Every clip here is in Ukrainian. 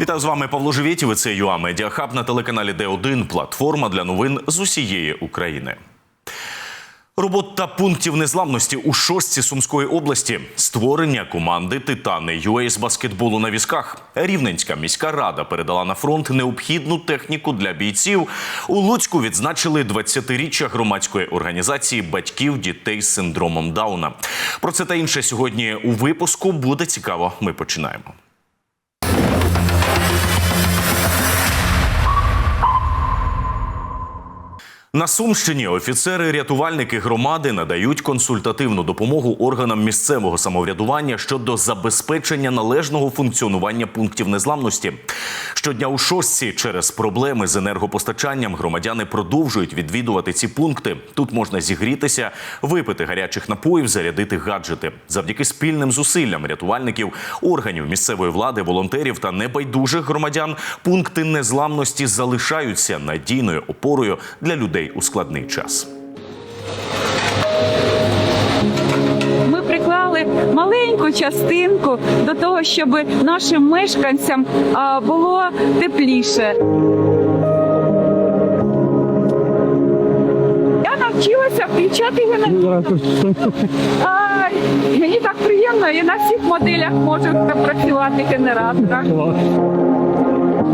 Вітаю з вами Павло Живєтів. Це ЮА Медіахаб на телеканалі Д1, платформа для новин з усієї України. Робота пунктів незламності у шостці Сумської області, створення команди Титани ЮА з баскетболу на візках. Рівненська міська рада передала на фронт необхідну техніку для бійців. У Луцьку відзначили 20-річчя громадської організації батьків дітей з синдромом Дауна. Про це та інше сьогодні у випуску буде цікаво. Ми починаємо. На Сумщині офіцери-рятувальники громади надають консультативну допомогу органам місцевого самоврядування щодо забезпечення належного функціонування пунктів незламності. Щодня у шостці через проблеми з енергопостачанням громадяни продовжують відвідувати ці пункти. Тут можна зігрітися, випити гарячих напоїв, зарядити гаджети. Завдяки спільним зусиллям рятувальників, органів місцевої влади, волонтерів та небайдужих громадян пункти незламності залишаються надійною опорою для людей у складний час. Ми приклали маленьку частинку до того, щоб нашим мешканцям було тепліше. Я навчилася включати генератор. Ай, Мені так приємно, і на всіх моделях може працювати генератор.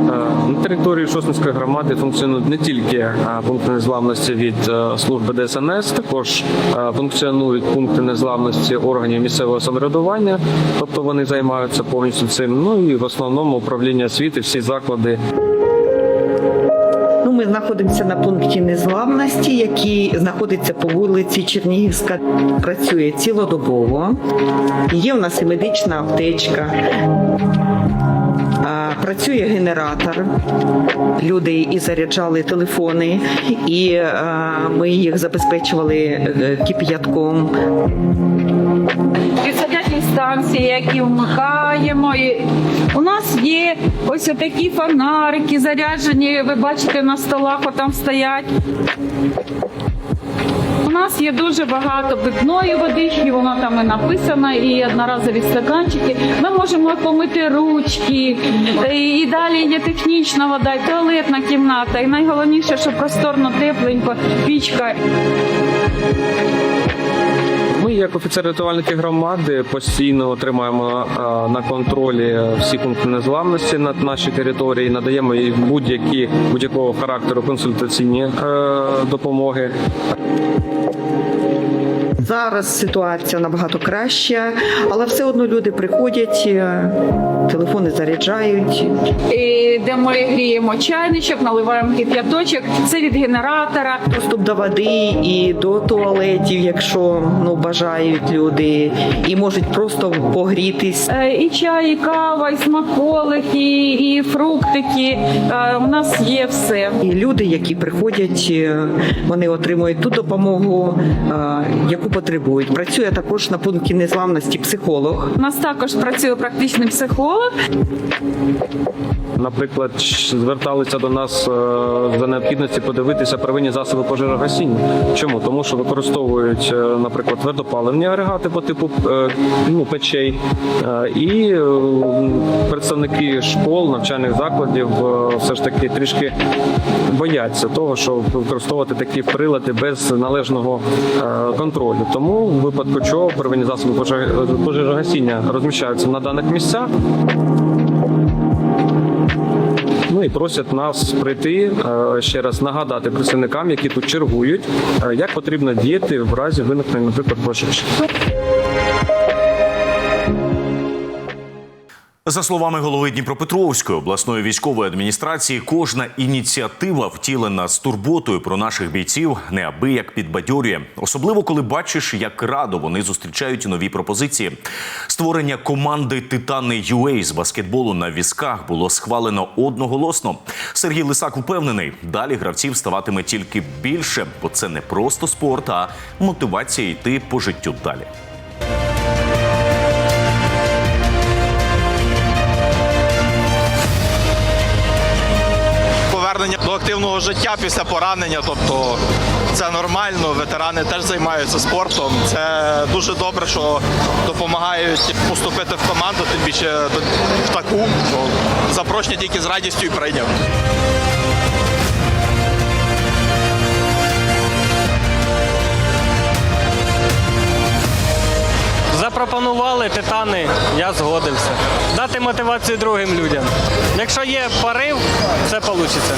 Е, На території Шосницької громади функціонують не тільки е, пункти незламності від е, служби ДСНС, також функціонують пункти незламності органів місцевого самоврядування, тобто вони займаються повністю цим. Ну і в основному управління освіти, всі заклади Ну, ми знаходимося на пункті незламності, який знаходиться по вулиці Чернігівська. Працює цілодобово. Є у нас і медична аптечка. Працює генератор. Люди і заряджали телефони, і ми їх забезпечували е, кип'ятком. Підсадячі станції, які вмикаємо. І у нас є ось такі фонарики заряджені. Ви бачите, на столах отам стоять. Нас є дуже багато питної води, і вона там і написана, і одноразові стаканчики. Ми можемо помити ручки, і далі є технічна вода, і туалетна кімната. І найголовніше, що просторно, тепленько, пічка. Як офіцер рятувальники громади, постійно тримаємо е, на контролі всі пункти незламності на нашій території, надаємо їй будь-які будь-якого характеру консультаційні е, допомоги. Зараз ситуація набагато краща, але все одно люди приходять, е, телефони заряджають. І де ми гріємо чайничок, наливаємо кип'яточок. Це від генератора. Доступ до води і до туалетів, якщо ну бажають люди, і можуть просто погрітись. Е, І чай, і кава, і смаколики, і фруктики. Е, У нас є все. І люди, які приходять, вони отримують ту допомогу, яку потребують. Працює також на пункті незламності психолог. У нас також працює практичний психолог. Наприклад, зверталися до нас е, за необхідності подивитися первинні засоби пожежогасіння. Чому? Тому що використовують, е, наприклад, твердопаливні агрегати по типу е, ну, печей, і представники школ, навчальних закладів все ж таки трішки бояться того, що використовувати такі прилади без належного контролю. Тому в випадку чого первинні засоби поже- пожежогасіння розміщаються на даних місцях. Ну і просять нас прийти е, ще раз нагадати представникам, які тут чергують, е, як потрібно діяти в разі виникнення, наприклад, пожеж. За словами голови Дніпропетровської обласної військової адміністрації, кожна ініціатива, втілена з турботою про наших бійців, неабияк підбадьорює, особливо коли бачиш, як радо вони зустрічають нові пропозиції. Створення команди Титани UA з баскетболу на візках було схвалено одноголосно. Сергій Лисак упевнений, далі гравців ставатиме тільки більше, бо це не просто спорт, а мотивація йти по життю далі. Активного життя після поранення. Тобто це нормально. Ветерани теж займаються спортом. Це дуже добре, що допомагають поступити в команду, тим більше в таку. Запрошення тільки з радістю і прийняв. Запропонували титани, я згодився. Дати мотивацію другим людям. Якщо є порив, це вийде.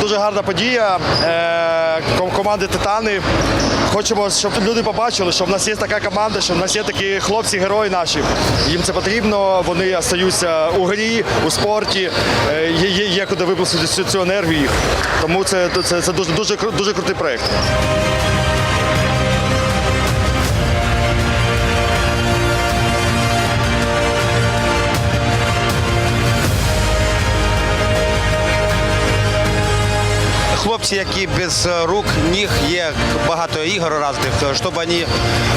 Дуже гарна подія. Е, команди Титани. Хочемо, щоб люди побачили, що в нас є така команда, що в нас є такі хлопці, герої наші. Їм це потрібно. Вони остаються у грі, у спорті. Е, Є, є, є куди випустити цю, енергію. Тому це, це, це дуже, дуже, дуже крутий проєкт. Хлопці, які без е, рук, ніг є багато ігор різних, щоб вони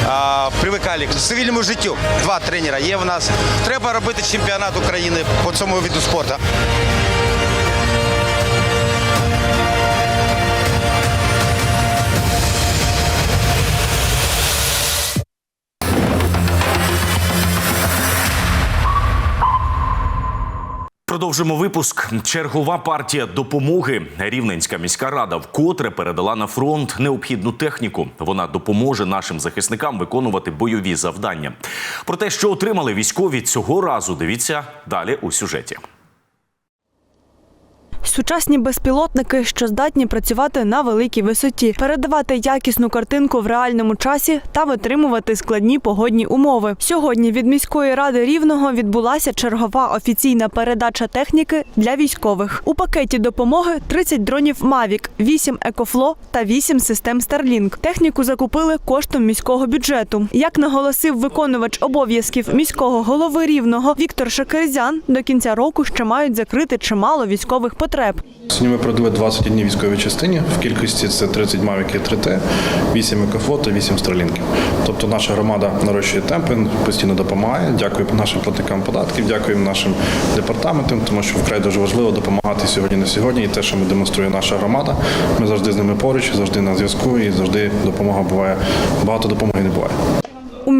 а, привикали к цивільному життю. Два тренера є в нас. Треба робити чемпіонат України по цьому виду спорту. Продовжимо випуск. Чергова партія допомоги. Рівненська міська рада вкотре передала на фронт необхідну техніку. Вона допоможе нашим захисникам виконувати бойові завдання. Про те, що отримали військові цього разу, дивіться далі у сюжеті. Сучасні безпілотники, що здатні працювати на великій висоті, передавати якісну картинку в реальному часі та витримувати складні погодні умови. Сьогодні від міської ради рівного відбулася чергова офіційна передача техніки для військових. У пакеті допомоги 30 дронів Mavic, 8 Екофло та 8 систем Starlink. Техніку закупили коштом міського бюджету. Як наголосив виконувач обов'язків міського голови рівного Віктор Шакерзян, до кінця року ще мають закрити чимало військових потреб. Сьогодні ми продали 21 військовій частині. В кількості це 30 Mavic 3T, 8 Екофлот та 8 Старлінків. Тобто наша громада нарощує темпи, постійно допомагає. Дякуємо нашим платникам податків, дякуємо нашим департаментам, тому що вкрай дуже важливо допомагати сьогодні на сьогодні. І те, що ми демонструє наша громада, ми завжди з ними поруч, завжди на зв'язку і завжди допомога буває. Багато допомоги не буває.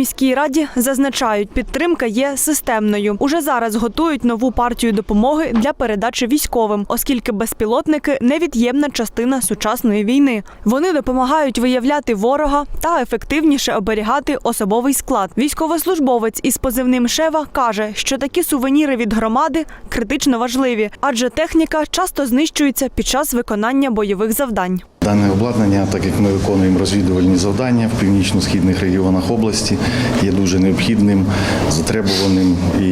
Міській раді зазначають, підтримка є системною. Уже зараз готують нову партію допомоги для передачі військовим, оскільки безпілотники невід'ємна частина сучасної війни. Вони допомагають виявляти ворога та ефективніше оберігати особовий склад. Військовослужбовець із позивним Шева каже, що такі сувеніри від громади критично важливі, адже техніка часто знищується під час виконання бойових завдань. Дане обладнання, так як ми виконуємо розвідувальні завдання в північно-східних регіонах області, є дуже необхідним, затребуваним і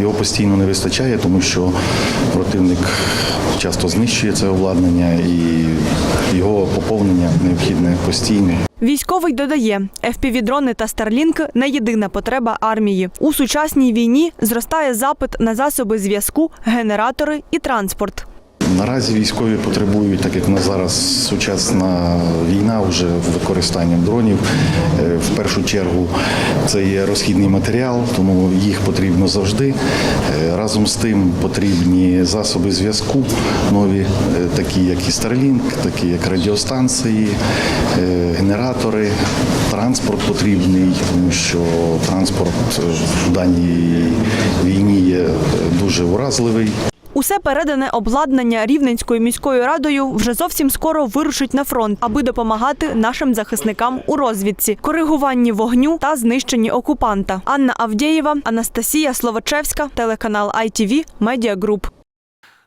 його постійно не вистачає, тому що противник часто знищує це обладнання і його поповнення необхідне постійно. Військовий додає, FPV-дрони та старлінки не єдина потреба армії. У сучасній війні зростає запит на засоби зв'язку, генератори і транспорт. Наразі військові потребують, так як на зараз сучасна війна вже використанням дронів. Е, В першу чергу це є розхідний матеріал, тому їх потрібно завжди. Е, Разом з тим потрібні засоби зв'язку, нові, е, такі як і Starlink, такі як радіостанції, генератори. Транспорт потрібний, тому що транспорт в даній війні є дуже уразливий. Усе передане обладнання Рівненською міською радою вже зовсім скоро вирушить на фронт, аби допомагати нашим захисникам у розвідці, коригуванні вогню та знищенні окупанта. Анна Авдєєва, Анастасія Словачевська, телеканал ITV, Group.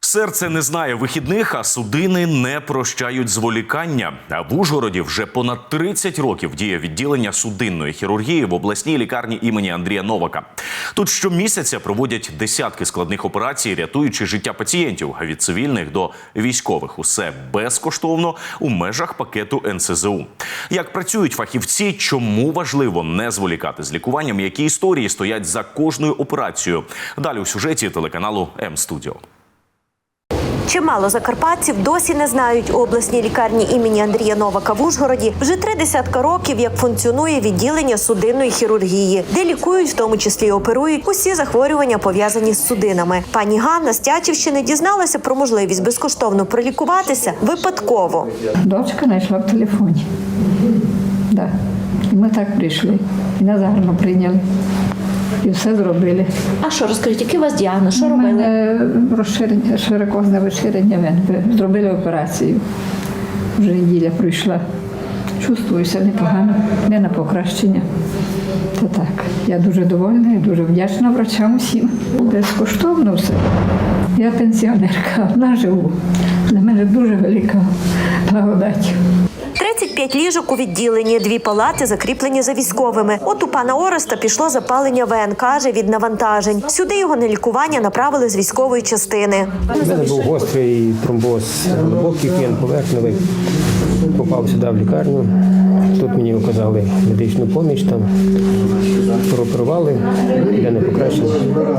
Серце не знає вихідних, а судини не прощають зволікання. А в Ужгороді вже понад 30 років діє відділення судинної хірургії в обласній лікарні імені Андрія Новака. Тут щомісяця проводять десятки складних операцій, рятуючи життя пацієнтів від цивільних до військових. Усе безкоштовно у межах пакету НСЗУ. Як працюють фахівці, чому важливо не зволікати з лікуванням, які історії стоять за кожною операцією. Далі у сюжеті телеканалу М Студіо. Чимало закарпатців досі не знають у обласній лікарні імені Андрія Новака в Ужгороді вже три десятка років, як функціонує відділення судинної хірургії, де лікують, в тому числі і оперують усі захворювання пов'язані з судинами. Пані Ганна з Тячівщини дізналася про можливість безкоштовно пролікуватися випадково. Дочка знайшла в телефоні. Да. І ми так прийшли. І нас гарно прийняли. І все зробили. А що розкажіть, який у вас діагноз? Що У мене розширення, широкозне розширення вен. Зробили операцію. Вже неділя пройшла. Чувствуюся непогано, не на покращення. Та так. Я дуже довольна і дуже вдячна врачам усім. Безкоштовно все. Я пенсіонерка, одна живу. Для мене дуже велика благодать. 35 ліжок у відділенні, дві палати закріплені за військовими. От у пана Ореста пішло запалення вен, каже, від навантажень. Сюди його на лікування направили з військової частини. У мене був гострий тромбоз глибокий, він поверхневий. Попав сюди в лікарню. Тут мені оказали медичну поміч, там прооперували, я не покращення,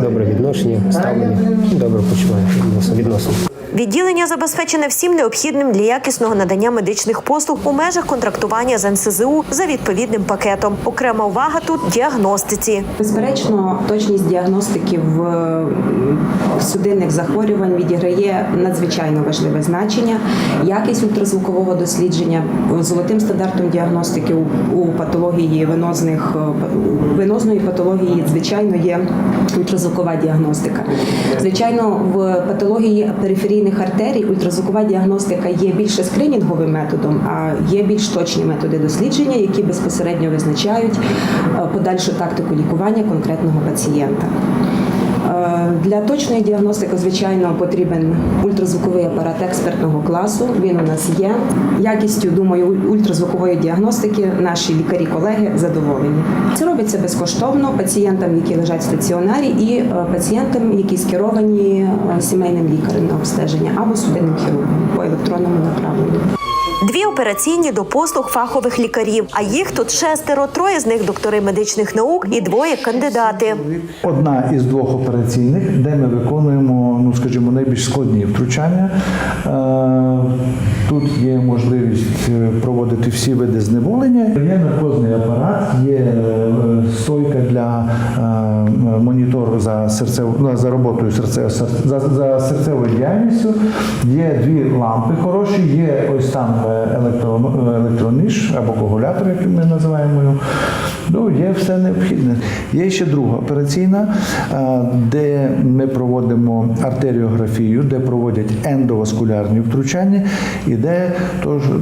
добре відношення, ставлення, добре почуваю відносно. Відділення забезпечене всім необхідним для якісного надання медичних послуг у межах контрактування з НСЗУ за відповідним пакетом. Окрема увага тут діагностиці. Безперечно, точність діагностики в е, судинних захворювань відіграє надзвичайно важливе значення. Якість ультразвукового дослідження золотим стандартом діагностики у, патології венозних е, венозної патології, звичайно, є ультразвукова діагностика. Звичайно, в патології периферійних артерій ультразвукова діагностика є більше скринінговим методом, а є більш точні методи дослідження, які безпосередньо визначають е, подальшу тактику лікування конкретного пацієнта. Для точної діагностики, звичайно, потрібен ультразвуковий апарат експертного класу. Він у нас є. Якістю, думаю, ультразвукової діагностики наші лікарі-колеги задоволені. Це робиться безкоштовно пацієнтам, які лежать в стаціонарі, і е, пацієнтам, які скеровані е, сімейним лікарем на обстеження або судинним хірургом по електронному направленню. Дві операційні до послуг фахових лікарів. А їх тут шестеро, троє з них доктори медичних наук і двоє кандидати. Одна із двох операційних, де ми виконуємо, ну скажімо, найбільш складні втручання. Е, Тут є можливість е, проводити всі види зневолення. Є наркозний апарат, є е, стойка для монітору за серцев... ну, за роботою серце... за, за серцевою діяльністю. Є дві лампи хороші, є ось там е, електрониш або коагулятор, як ми називаємо його. Ну, є все необхідне. Є ще друга операційна, е, де ми проводимо артеріографію, де проводять ендоваскулярні втручання, і де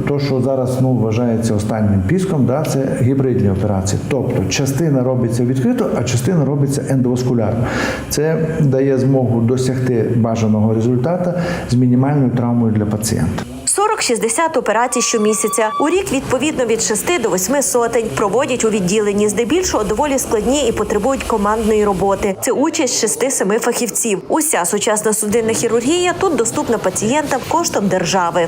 то що зараз ну, вважається останнім піском, да, це гібридні операції. Тобто частина робиться відкрито, а частина робиться ендоваскулярно. Це дає змогу досягти бажаного результату з мінімальною травмою для пацієнта. 40-60 операцій щомісяця. У рік відповідно від 6 до 8 сотень проводять у відділенні. Здебільшого доволі складні і потребують командної роботи. Це участь 6-7 фахівців. Уся сучасна судинна хірургія тут доступна пацієнтам коштом держави.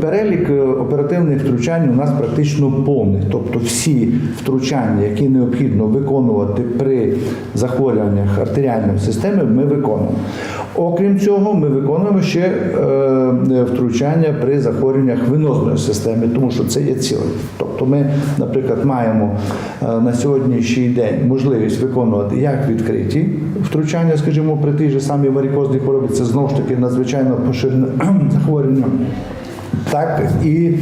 Перелік е, оперативних втручань у нас практично повний. Тобто всі втручання, які необхідно виконувати при захворюваннях артеріальної системи, ми виконуємо. Окрім цього, ми виконуємо ще е, втручання при захворюваннях венозної системи, тому що це є ціле. Тобто ми, наприклад, маємо е, на сьогоднішній день можливість виконувати як відкриті втручання, скажімо, при тій же самій варикозній хворобі, це знову ж таки надзвичайно поширене захворювання так і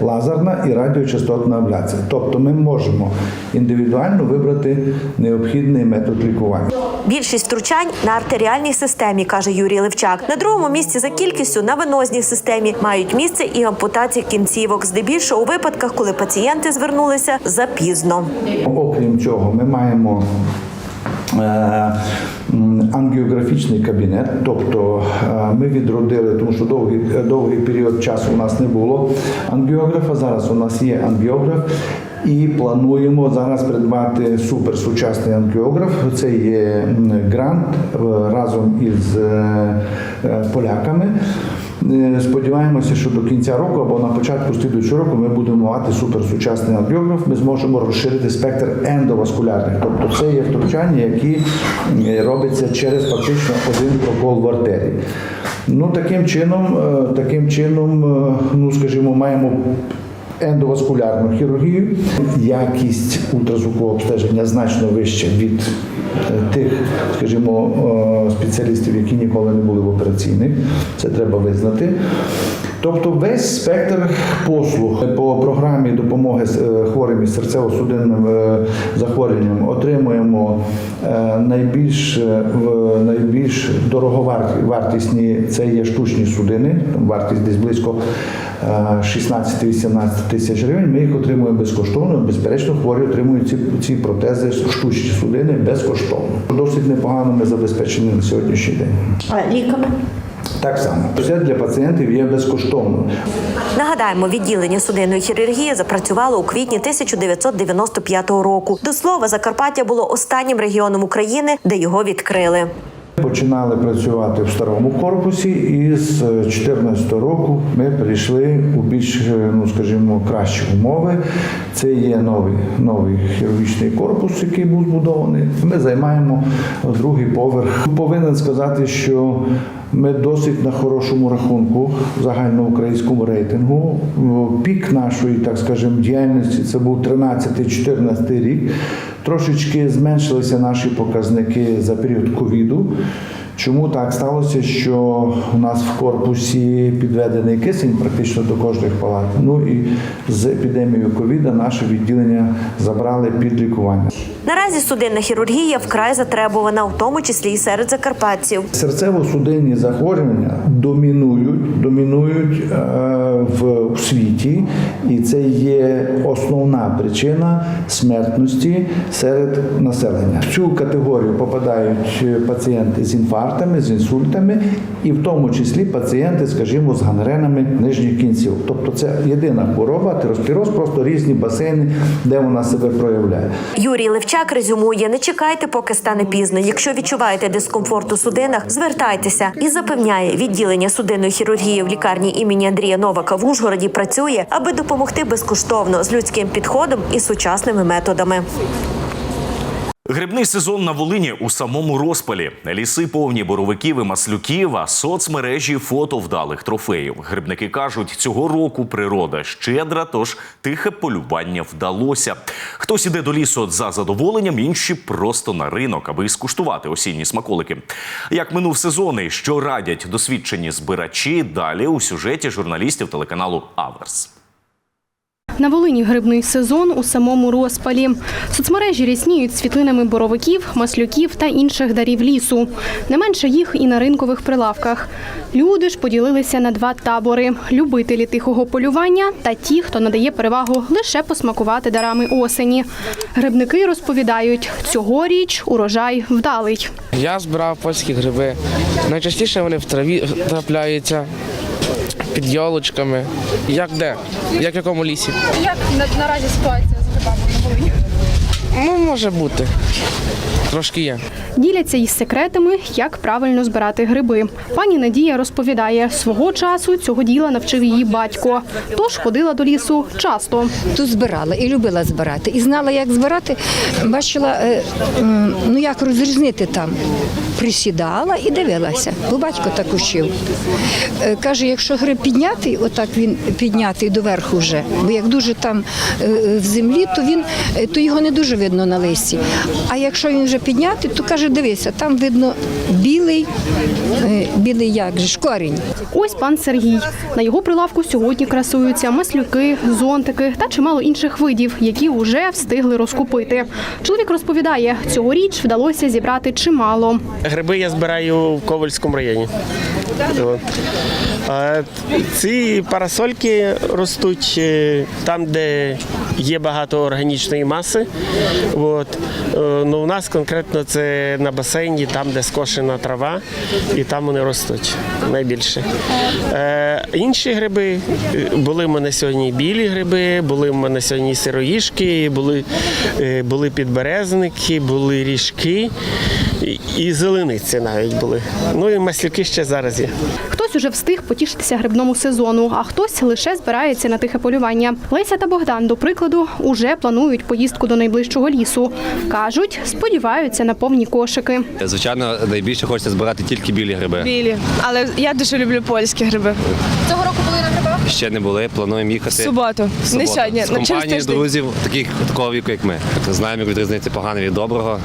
лазерна і радіочастотна абляція. Тобто ми можемо індивідуально вибрати необхідний метод лікування. Більшість втручань на артеріальній системі, каже Юрій Левчак. На другому місці за кількістю на венозній системі мають місце і ампутації кінцівок, здебільшого у випадках, коли пацієнти звернулися запізно. Окрім цього, ми маємо ангіографічний кабінет, тобто е, ми відродили, тому що довгий, довгий період часу у нас не було ангіографа. Зараз у нас є ангіограф. І плануємо зараз придбати суперсучасний ангіограф. Це є грант е, разом із е, е, поляками. Сподіваємося, що до кінця року або на початку слідуючого року ми будемо мати суперсучасний ангіограф. Ми зможемо розширити спектр ендоваскулярних, тобто це є втручання, які е, робиться через фактично один прокол в артерії. Ну таким чином, е, таким чином, е, ну скажімо, маємо. Ендоваскулярну хірургію, якість ультразвукового обстеження значно вища від тих, скажімо, е, спеціалістів, які ніколи не були в операційних. Це треба визнати. Тобто весь спектр послуг по програмі допомоги е, хворим із серцево-судинним е, захворюванням отримуємо е, найбільш, в- найбільш дороговартісні це є штучні судини, вартість десь близько е, 16-18 тисяч гривень. Ми їх отримуємо безкоштовно. Безперечно, хворі отримують ці, ці протези, штучні судини безкоштовно. Досить непогано ми забезпечені на сьогоднішній день. А ліками? Так само, все для пацієнтів є безкоштовно. Нагадаємо, відділення судинної хірургії запрацювало у квітні 1995 року. До слова, Закарпаття було останнім регіоном України, де його відкрили. Починали працювати в старому корпусі, і з 2014 року ми перейшли у більш, ну скажімо, кращі умови. Це є новий, новий хірургічний корпус, який був збудований. Ми займаємо другий поверх. Повинен сказати, що ми досить на хорошому рахунку в загальноукраїнському рейтингу. Пік нашої, так скажемо, діяльності це був 13-14 рік. Трошечки зменшилися наші показники за період ковіду. Чому так сталося, що у нас в корпусі підведений кисень практично до кожних палат. Ну і з епідемією ковіда наше відділення забрали під лікування. Наразі судинна хірургія вкрай затребувана, у тому числі і серед закарпатців. Серцево-судинні захворювання домінують, домінують е, в, в світі, і це є основна причина смертності серед населення. В цю категорію попадають пацієнти з інфарктами, з інсультами, і в тому числі пацієнти, скажімо, з гангренами нижніх кінців. Тобто це єдина хвороба, атеросклероз, просто різні басейни, де вона себе проявляє. Юрій Левчак резюмує: не чекайте, поки стане пізно. Якщо відчуваєте дискомфорт у судинах, звертайтеся і запевняє, відділення судинної хірургії в лікарні імені Андрія Новака в Ужгороді працює, аби допомогти безкоштовно з людським підходом і сучасними методами. Грибний сезон на Волині у самому розпалі. Ліси повні боровиків і маслюків, а соцмережі фото вдалих трофеїв. Грибники кажуть, цього року природа щедра, тож тихе полювання вдалося. Хтось іде до лісу за задоволенням, інші просто на ринок, аби скуштувати осінні смаколики. Як минув сезон і що радять досвідчені збирачі, далі у сюжеті журналістів телеканалу Аверс. На Волині грибний сезон у самому розпалі. Соцмережі рясніють світлинами боровиків, маслюків та інших дарів лісу. Не менше їх і на ринкових прилавках. Люди ж поділилися на два табори: любителі тихого полювання та ті, хто надає перевагу лише посмакувати дарами осені. Грибники розповідають, цьогоріч урожай вдалий. Я збирав польські гриби. Найчастіше вони в траві трапляються під йолочками. Як де? Як в якому лісі? Як наразі ситуація з грибами на Волині? Ну, може бути. Трошки є. Діляться із секретами, як правильно збирати гриби. Пані Надія розповідає, свого часу цього діла навчив її батько, тож ходила до лісу часто. Тут збирала і любила збирати. І знала, як збирати, бачила, е, ну як розрізнити там. Присідала і дивилася, бо батько так учив. Е, Каже, якщо гриб піднятий, отак він піднятий доверху вже, бо як дуже там е, в землі, то він то його не дуже видно на листі. А якщо він вже піднятий, то каже, дивися, там видно білий, е, білий як же корінь. Ось пан Сергій. На його прилавку сьогодні красуються маслюки, зонтики та чимало інших видів, які вже встигли розкупити. Чоловік розповідає, цьогоріч вдалося зібрати чимало. Гриби я збираю в Ковальському районі. Ці парасольки ростуть е, там, де є багато органічної маси. От. Е, Ну, у нас конкретно це на басейні, там, де скошена трава, і там вони ростуть найбільше. Е, інші гриби були в мене сьогодні білі гриби, були в мене сьогодні сироїшки, були, були підберезники, були ріжки. І, зелениці навіть були. Ну і маслюки ще зараз є. Хтось уже встиг потішитися грибному сезону, а хтось лише збирається на тихе полювання. Леся та Богдан, до прикладу, уже планують поїздку до найближчого лісу. кажуть, сподіваються на повні кошики. Звичайно, найбільше хочеться збирати тільки білі гриби. Білі, але я дуже люблю польські гриби. Цього року були на грибах? Ще не були, плануємо їхати. В суботу, В суботу. не сьогодні, З ну, компанією друзів, таких такого віку, як ми. Знаємо, як відрізнити погане від доброго.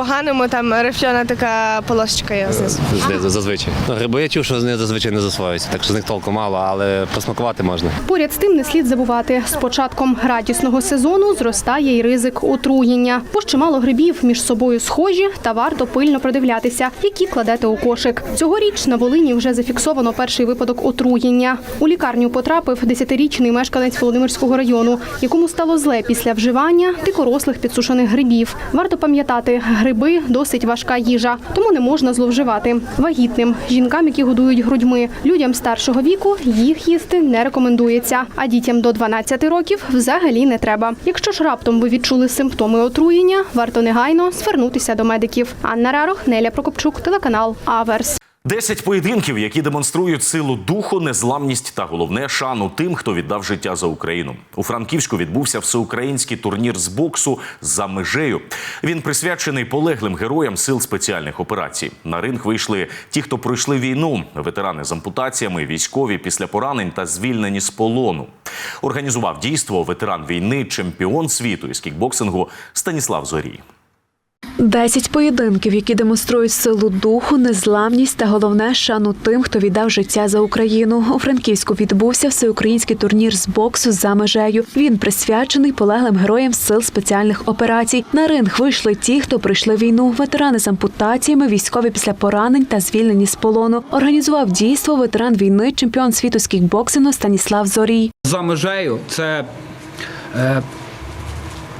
Поганому там рифльона така полосочка є знизу. Знизу зазвичай. Ну, гриби я чув, що вони зазвичай не засвоюються, так що з них толку мало, але посмакувати можна. Поряд з тим не слід забувати, з початком градісного сезону зростає й ризик отруєння. Бо ж чимало грибів між собою схожі, та варто пильно придивлятися, які кладете у кошик. Цьогоріч на Волині вже зафіксовано перший випадок отруєння. У лікарню потрапив 10-річний мешканець Володимирського району, якому стало зле після вживання дикорослих підсушених грибів. Варто пам'ятати, гриби досить важка їжа, тому не можна зловживати. Вагітним, жінкам, які годують грудьми, людям старшого віку їх їсти не рекомендується. А дітям до 12 років взагалі не треба. Якщо ж раптом ви відчули симптоми отруєння, варто негайно звернутися до медиків. Анна Рарох, Неля Прокопчук, телеканал Аверс. Десять поєдинків, які демонструють силу духу, незламність та головне шану тим, хто віддав життя за Україну. У Франківську відбувся всеукраїнський турнір з боксу за межею. Він присвячений полеглим героям сил спеціальних операцій. На ринг вийшли ті, хто пройшли війну, ветерани з ампутаціями, військові після поранень та звільнені з полону. Організував дійство ветеран війни, чемпіон світу із кікбоксингу Станіслав Зорій. Десять поєдинків, які демонструють силу духу, незламність та головне шану тим, хто віддав життя за Україну. У Франківську відбувся всеукраїнський турнір з боксу за межею. Він присвячений полеглим героям сил спеціальних операцій. На ринг вийшли ті, хто пройшли війну, ветерани з ампутаціями, військові після поранень та звільнені з полону. Організував дійство ветеран війни, чемпіон світу з кікбоксингу Станіслав Зорій. За межею це е,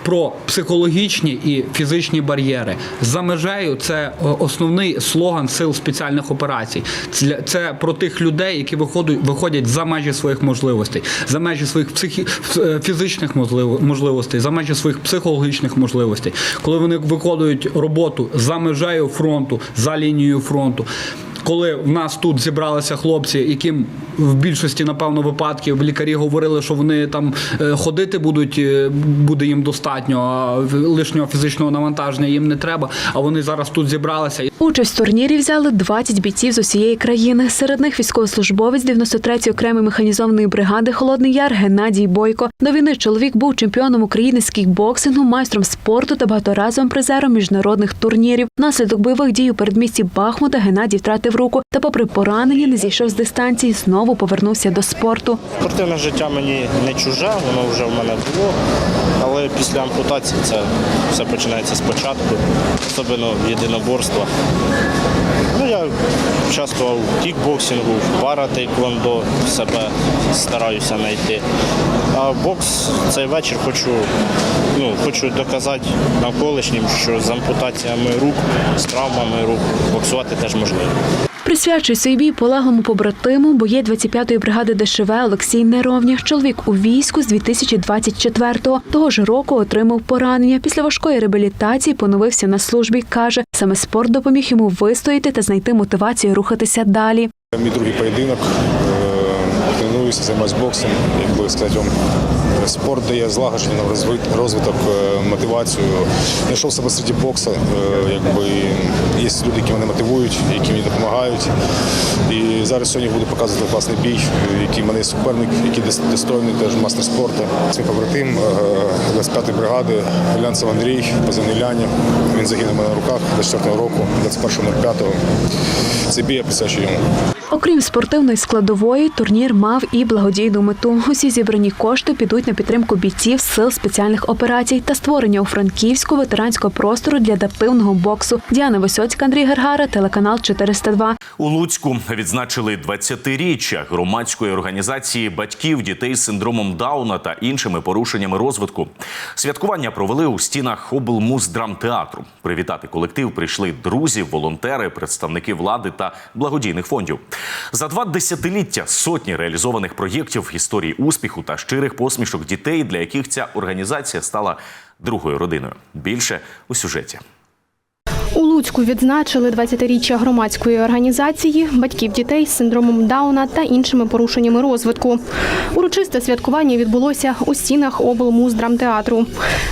про психологічні і фізичні бар'єри. За межею це е, основний слоган сил спеціальних операцій. Це, про тих людей, які виходять, виходять за межі своїх можливостей, за межі своїх психі, е, фізичних можливостей, за межі своїх психологічних можливостей. Коли вони виконують роботу за межею фронту, за лінією фронту. Коли в нас тут зібралися хлопці, яким в більшості, напевно, випадків лікарі говорили, що вони там е, ходити будуть, е, буде їм достатньо, а лишнього фізичного навантаження їм не треба. А вони зараз тут зібралися. Участь в турнірі взяли 20 бійців з усієї країни. Серед них військовослужбовець 93-ї окремої механізованої бригади Холодний Яр Геннадій Бойко. До війни чоловік був чемпіоном України з кікбоксингу, майстром спорту та багаторазовим призером міжнародних турнірів. Внаслідок бойових дій у передмісті Бахмута Геннадій втратив руку та, попри поранення, не зійшов з дистанції. Знову повернувся до спорту. Спортивне життя мені не чуже, воно вже в мене було. Але після ампутації це все починається спочатку, особливо єдиноборства. Ну, я участвував в кікбоксингу, в пара-тейквондо, себе стараюся знайти. А бокс цей вечір хочу, ну, хочу доказати навколишнім, що з ампутаціями рук, з травмами рук боксувати теж можливо. Присвячує свій бій полеглому побратиму боєць 25-ї бригади ДШВ Олексій Неровня. Чоловік у війську з 2024-го. Того ж року отримав поранення. Після важкої реабілітації поновився на службі. Каже, саме спорт допоміг йому вистояти та знайти мотивацію рухатися далі. Мій другий поєдинок. Е, Тренуюся, займаюся боксом. Як би сказати, вам, спорт дає злагодження, розвиток, е, мотивацію. Знайшов себе серед бокса. е, Якби є люди, які мене мотивують, які мені допомагають. І зараз сьогодні буду показувати класний бій, е, який в мене є суперник, який дос- достойний, теж мастер спорту. Це побратим е, 25-ї бригади Глянцев Андрій, позивний Ляня. Він загинув у мене на руках 24-го року, 21.05. Цей бій я присвячую йому. Окрім спортивної складової, турнір мав і благодійну мету. Усі зібрані кошти підуть на підтримку бійців сил спеціальних операцій та створення у Франківську ветеранського простору для адаптивного боксу. Діана Висоцька, Андрій Гергара, телеканал 402. У Луцьку відзначили 20-річчя громадської організації батьків дітей з синдромом Дауна та іншими порушеннями розвитку. Святкування провели у стінах облмуздрамтеатру. Привітати колектив прийшли друзі, волонтери, представники влади та благодійних фондів. За два десятиліття сотні реалізованих проєктів, історії успіху та щирих посмішок дітей, для яких ця організація стала другою родиною. Більше у сюжеті. У Луцьку відзначили 20-річчя громадської організації батьків дітей з синдромом Дауна та іншими порушеннями розвитку. Урочисте святкування відбулося у стінах облмуздрамтеатру.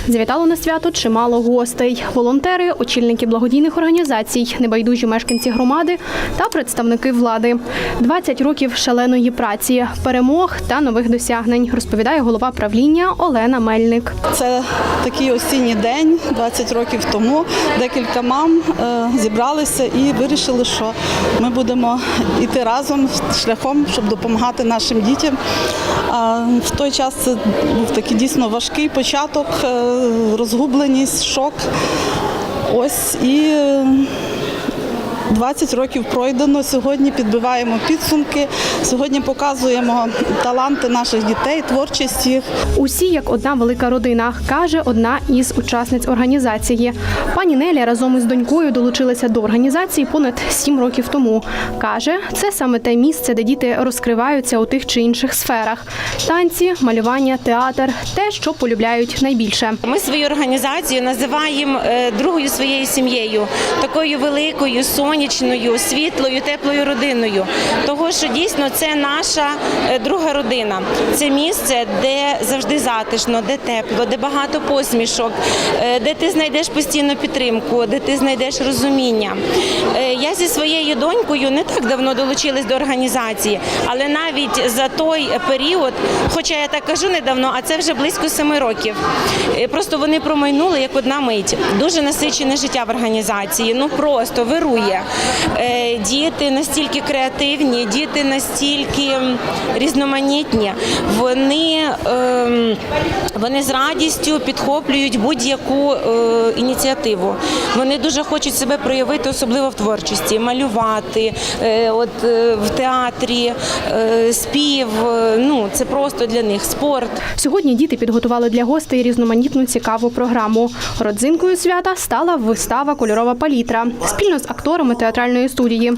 Завітало на свято чимало гостей: волонтери, очільники благодійних організацій, небайдужі мешканці громади та представники влади. 20 років шаленої праці, перемог та нових досягнень, розповідає голова правління Олена Мельник. Це такий осінній день, 20 років тому. Декілька мам е, зібралися і вирішили, що ми будемо йти разом шляхом, щоб допомагати нашим дітям. В той час це був такий дійсно важкий початок, е, розгубленість, шок. Ось і. Е, 20 років пройдено. Сьогодні підбиваємо підсумки. Сьогодні показуємо таланти наших дітей, творчість їх. Усі як одна велика родина, каже одна із учасниць організації. Пані Неля разом із донькою долучилася до організації понад сім років тому. Каже, це саме те місце, де діти розкриваються у тих чи інших сферах: танці, малювання, театр те, що полюбляють найбільше. Ми свою організацію називаємо е, другою своєю сім'єю, такою великою, сонячною, світлою, теплою родиною. Того, що дійсно це наша е, друга родина. Це місце, де завжди затишно, де тепло, де багато посмішок, е, де ти знайдеш постійну підтримку, де ти знайдеш розуміння. Е, Я зі своєю донькою не так давно долучилась до організації, але навіть за той період, хоча я так кажу недавно, а це вже близько семи років. Просто вони промайнули як одна мить. Дуже насичене життя в організації. Ну просто вирує. Е, Діти настільки креативні, діти настільки різноманітні. Вони, ем, вони з радістю підхоплюють будь-яку е, ініціативу. Вони дуже хочуть себе проявити, особливо в творчості, малювати, е, от в театрі, спів. Ну це просто для них спорт. Сьогодні діти підготували для гостей різноманітну цікаву програму. Родзинкою свята стала вистава Кольорова палітра спільно з акторами театральної студії.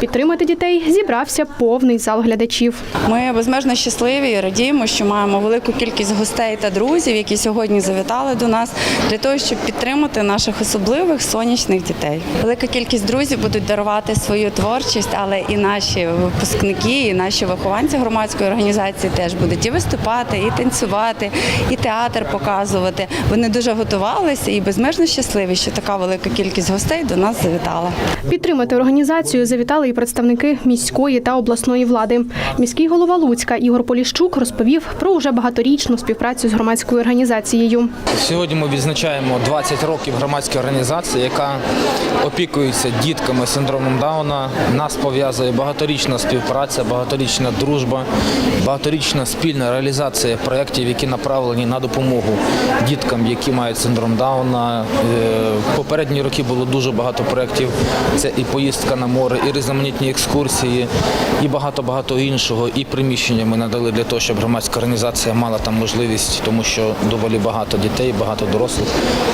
Підтримати дітей зібрався повний зал глядачів. Ми безмежно щасливі і радіємо, що маємо велику кількість гостей та друзів, які сьогодні завітали до нас для того, щоб підтримати наших особливих сонячних дітей. Велика кількість друзів будуть дарувати свою творчість, але і наші випускники, і наші вихованці громадської організації теж будуть і виступати, і танцювати, і театр показувати. Вони дуже готувалися і безмежно щасливі, що така велика кількість гостей до нас завітала. Підтримати організацію завітали і представники міської та обласної влади. Міський голова Луцька Ігор Поліщук розповів про уже багаторічну співпрацю з громадською організацією. Сьогодні ми відзначаємо 20 років громадської організації, яка опікується дітками з синдромом Дауна. Нас пов'язує багаторічна співпраця, багаторічна дружба, багаторічна спільна реалізація проєктів, які направлені на допомогу діткам, які мають синдром Дауна. Е, Попередні роки було дуже багато проєктів. Це і поїздка на море, і різноманітні екскурсії, і багато-багато іншого. І приміщення ми надали для того, щоб громадська організація мала там можливість, тому що доволі багато дітей, багато дорослих.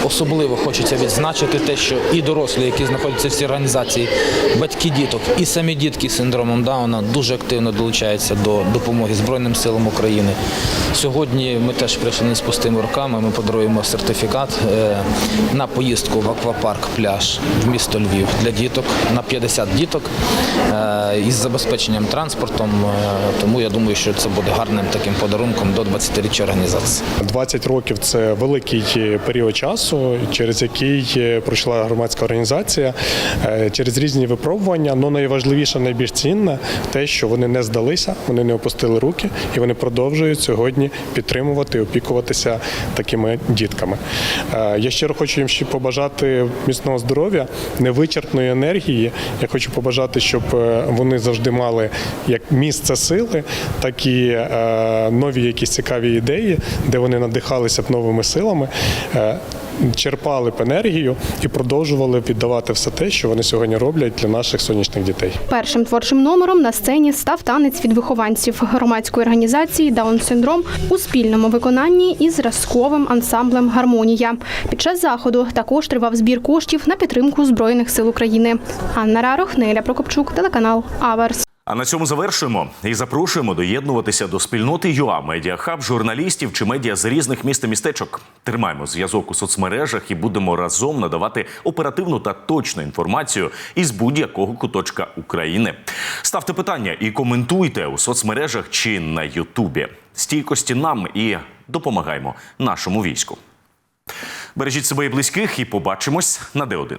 Особливо хочеться відзначити те, що і дорослі, які знаходяться в цій організації, батьки діток, і самі дітки з синдромом Дауна дуже активно долучаються до допомоги Збройним силам України. Сьогодні ми теж прийшли не з пустими руками. Ми подаруємо сертифікат е, на поїздку в аквапарк пляж в місто Львів для діток на 50 діток е, із забезпеченням транспортом. Е, Тому я думаю, що це буде гарним таким подарунком до 20-річчя організації. 20 років це великий період часу, через який е, пройшла громадська організація е, через різні випробування. Ну найважливіше, найбільш цінне те, що вони не здалися, вони не опустили руки і вони продовжують сьогодні підтримувати, опікуватися такими дітками. Е, Я щиро хочу їм ще побажати міцного здоров'я, невичерпної енергії. Я хочу побажати, щоб е, вони завжди мали як місце сили, так і е, нові якісь цікаві ідеї, де вони надихалися б новими силами. Черпали б енергію і продовжували віддавати все те, що вони сьогодні роблять для наших сонячних дітей. Першим творчим номером на сцені став танець від вихованців громадської організації Даун синдром у спільному виконанні із зразковим ансамблем Гармонія. Під час заходу також тривав збір коштів на підтримку Збройних сил України. Анна Рарох, Неля Прокопчук, телеканал Аверс. А на цьому завершуємо і запрошуємо доєднуватися до спільноти ЮА Медіахаб, журналістів чи медіа з різних міст і містечок. Тримаємо зв'язок у соцмережах і будемо разом надавати оперативну та точну інформацію із будь-якого куточка України. Ставте питання і коментуйте у соцмережах чи на Ютубі. Стійкості нам і допомагаємо нашому війську. Бережіть себе і близьких, і побачимось на Д1.